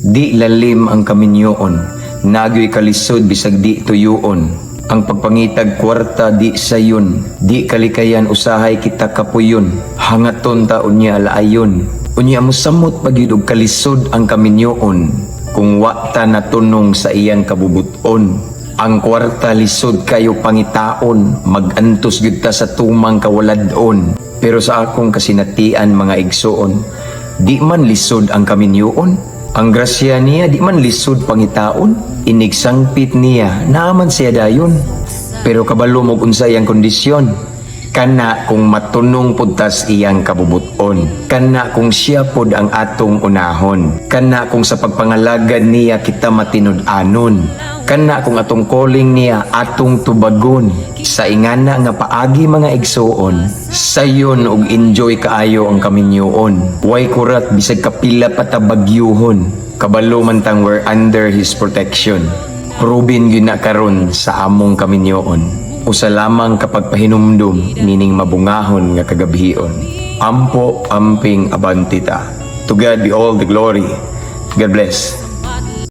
Di lalim ang kaminyoon, nagyoy kalisod bisag di tuyuon. Ang pagpangitag kwarta di sayon, di kalikayan usahay kita kapuyon. Hangaton taon niya laayon. Unya mo samot pagyud kalisod ang kaminyoon. Kung wa ta natunong sa iyang kabubuton. Ang kwarta lisod kayo pangitaon, magantos gyud ta sa tumang kawaladon. Pero sa akong kasinatian mga igsoon, di man lisod ang kaminyoon. Ang grasya niya di man lisod pangitaon. Inigsangpit niya, naaman siya dayon. Pero kabalo mo unsa iyang kondisyon. Kana kung matunong puntas iyang kabubuton. Kana kung siya pod ang atong unahon. Kana kung sa pagpangalagad niya kita matinud-anon. Kana kung atong calling niya atong tubagon. Sa ingana nga paagi mga igsoon, sayon og enjoy kaayo ang kaminyoon. Way kurat bisag kapila patabagyuhon. Kabalo man tang we're under his protection. Rubin gyud na karon sa among kaminyoon. Usa lamang kapag pahinumdum nining mabungahon nga kagabhion. Ampo amping abantita. To God be all the glory. God bless.